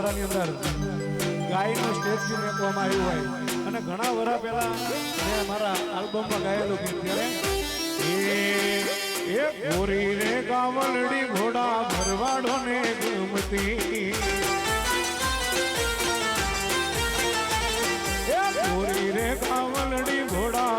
વરાની અંદર ગાયનું સ્ટેચ્યુ મેકવામાં આવ્યું હોય. અને ઘણા વર્ષ પહેલાં મેં મારા આલ્બમમાં ગાયેલું ગીત ત્યારે, એ ગોરી રે ગાવલડી ઘોડા ભરવાડો ને ગુમતી ગોરી રે ગાવલડી ઘોડા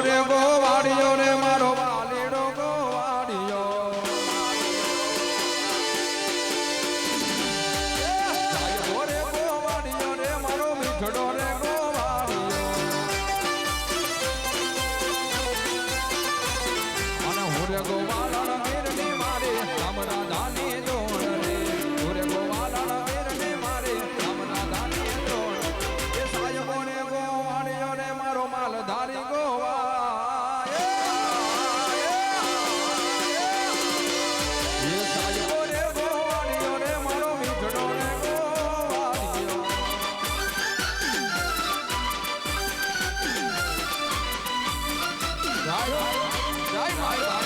করবো ないないないな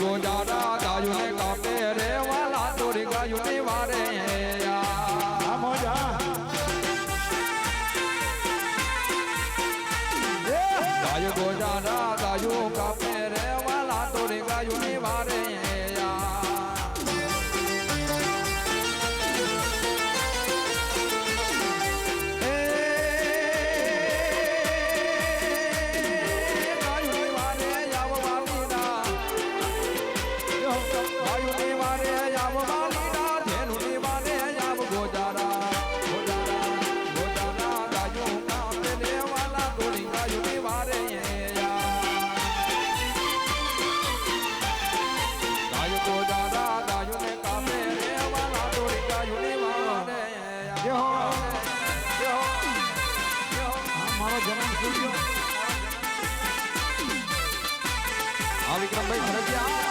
ગોદાડા હા વિક્રમભાઈ ફરજિયા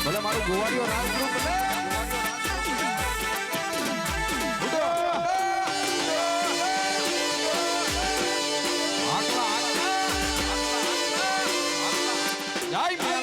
ભલે મારું ગોવાળીઓ રાજ ગ્રુપ જય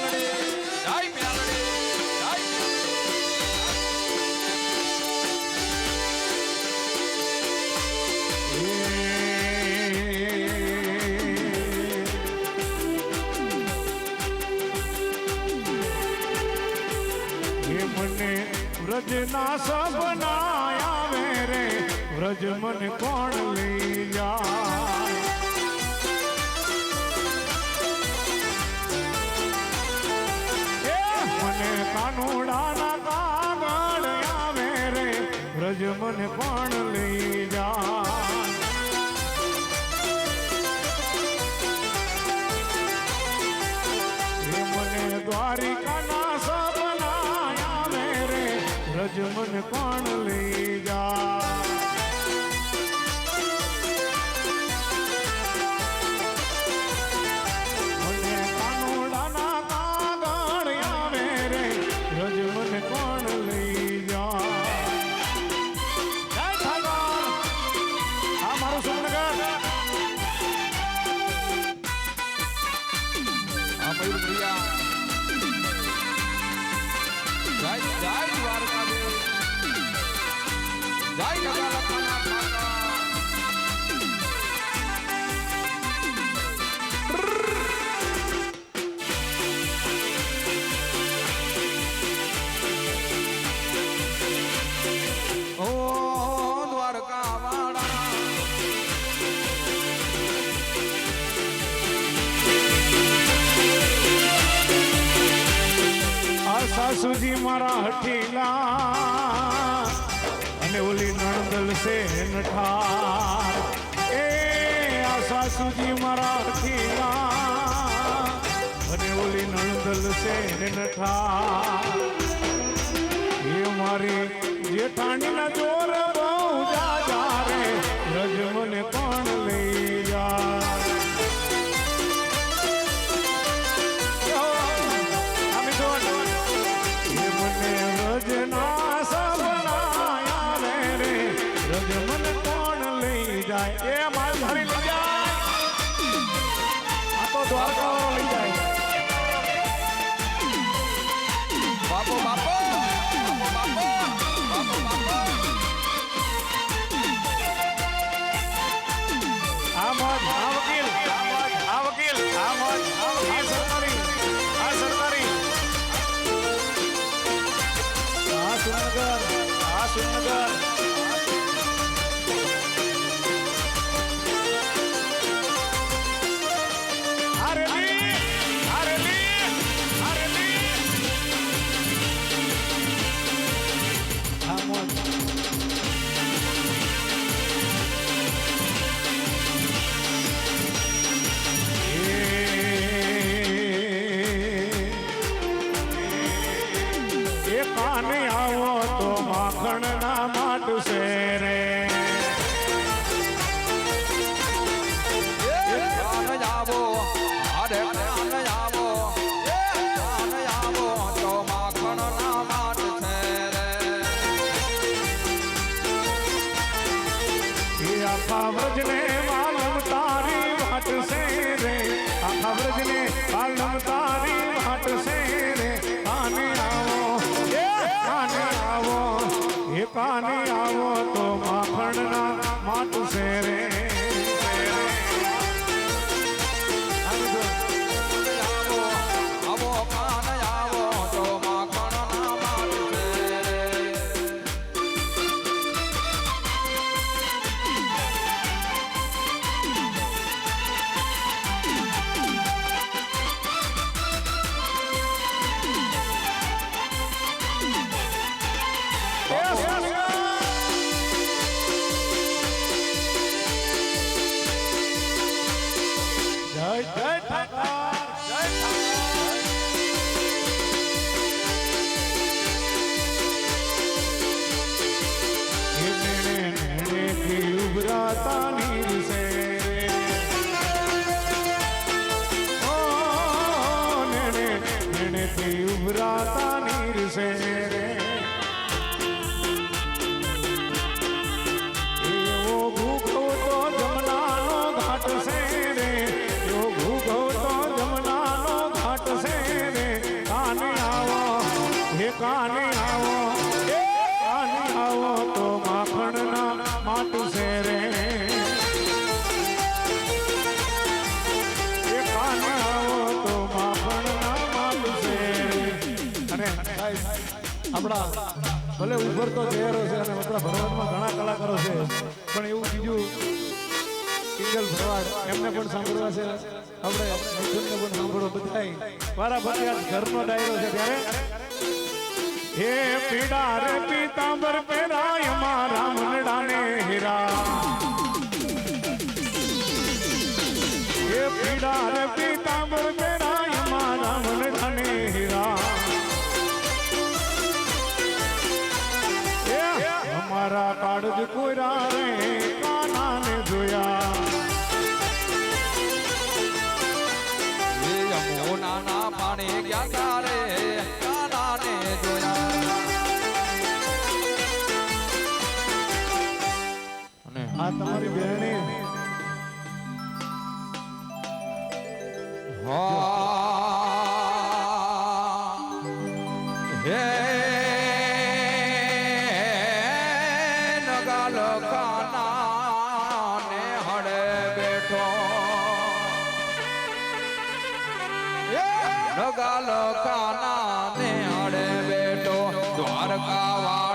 ગજ મને કોણ લઈ જા મને કાનુડાના કાગળ આવે રે રજ મને પણ લઈ જા મને દ્વારિકાના સપના આવે રે રજ પણ લઈ જા ઠાર એ આશા સુધી મરાઠી અને ઓલી નણદલ સેન ઠાર એ મારી જેઠાણીના જોર બહુ જાજા રે. રજ મને પણ લઈ 说完了说完 પણ નામ આપણા ભલે ઉભરતો ચહેરો છે અને આપણા ભરવાડમાં ઘણા કલાકારો છે, પણ એવું બીજું સિંગલ ભરવાડ એમને પણ સાંભળવા છે. આપણે મિથુનને પણ સાંભળો બધાય. મારા ભાઈ ઘરનો ડાયરો છે ત્યારે. હે પીડા રે પીતાંબર પહેરાય મારા મનડાને હીરા. પીડા રે પીતાંબર મારી બહેને નગાલો કાના ને હડે બેટો દ્વારકા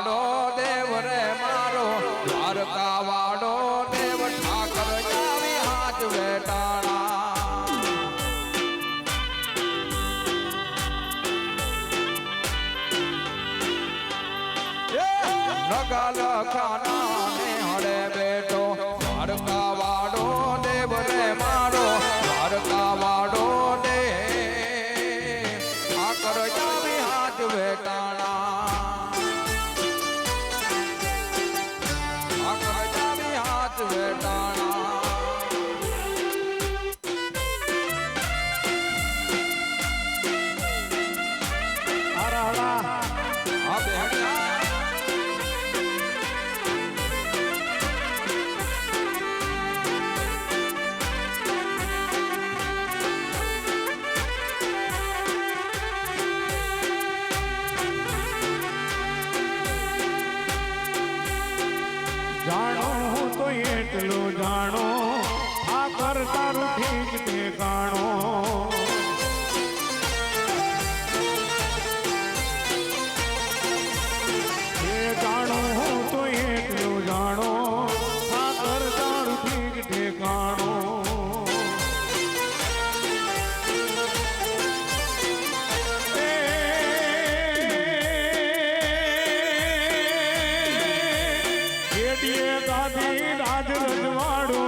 રાજાધી રાજ રજવાડો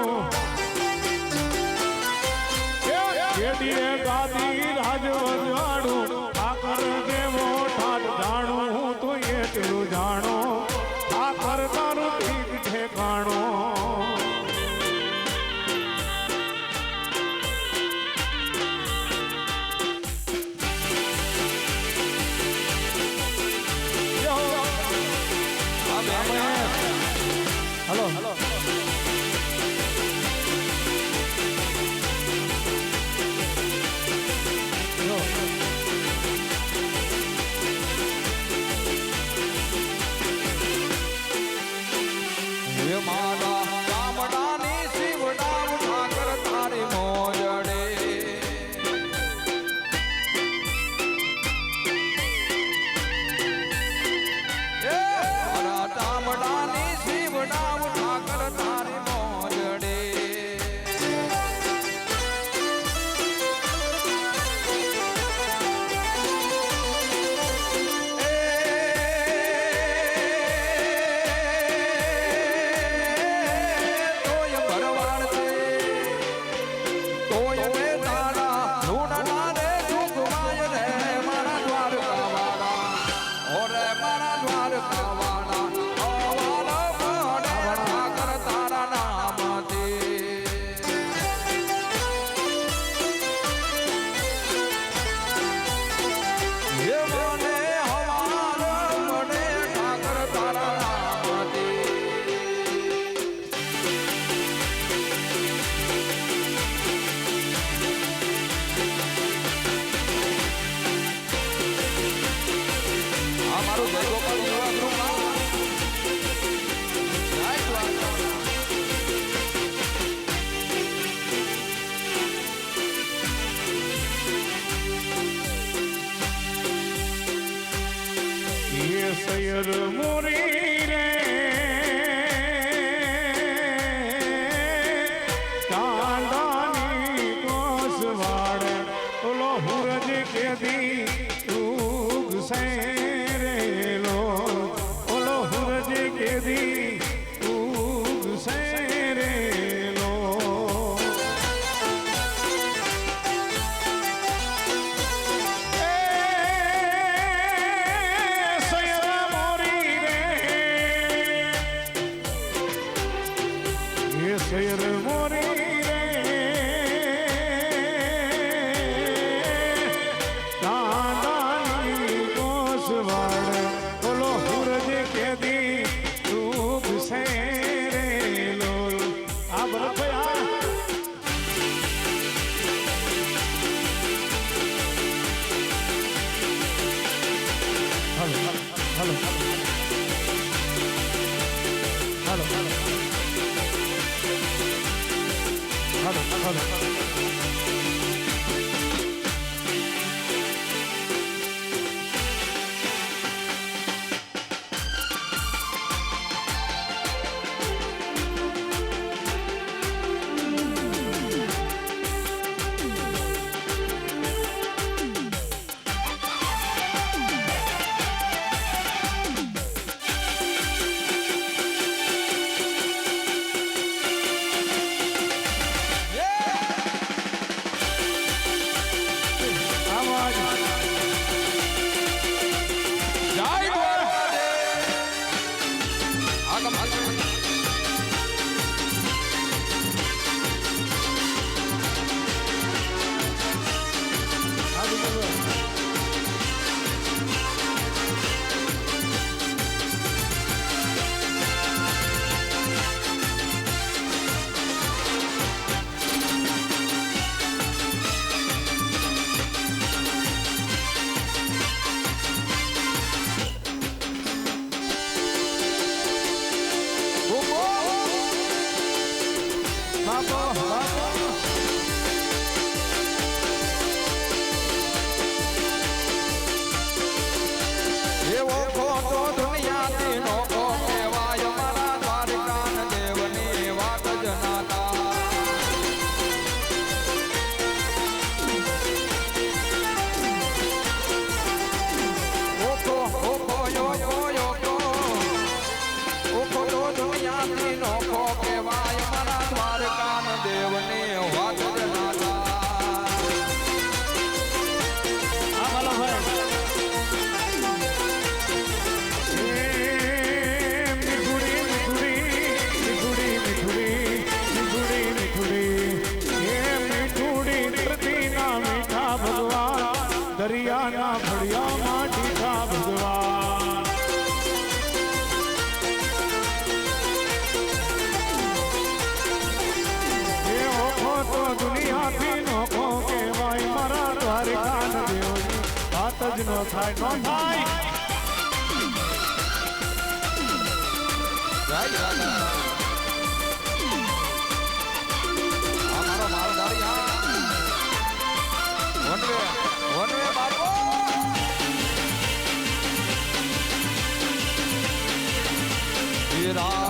ગાદી Eu moro ただただ。આજનો થાય નો થાય જય રાધા અમારો માલધારી હા વનવે વનવે બાપુ રામ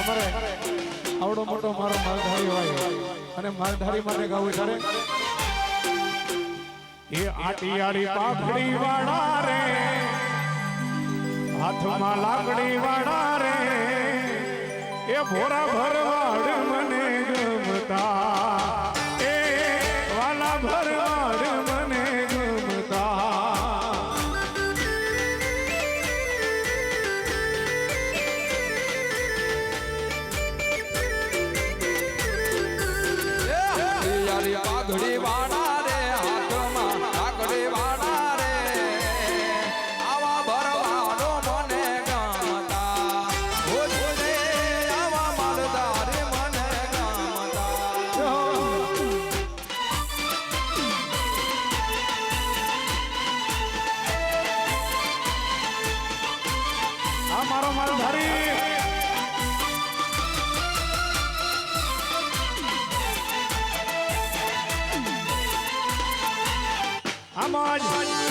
તમારે આવડો મોટો મારો માલધારી હોય. અને માલધારી માટે ગાવું ત્યારે એ આટિયાળી પાઘડી વાળા રે. હાથમાં લાકડી વાળા રે. એ ભોરા ભરવાડ મને ગમતા મારો માલધારી આમાં જ.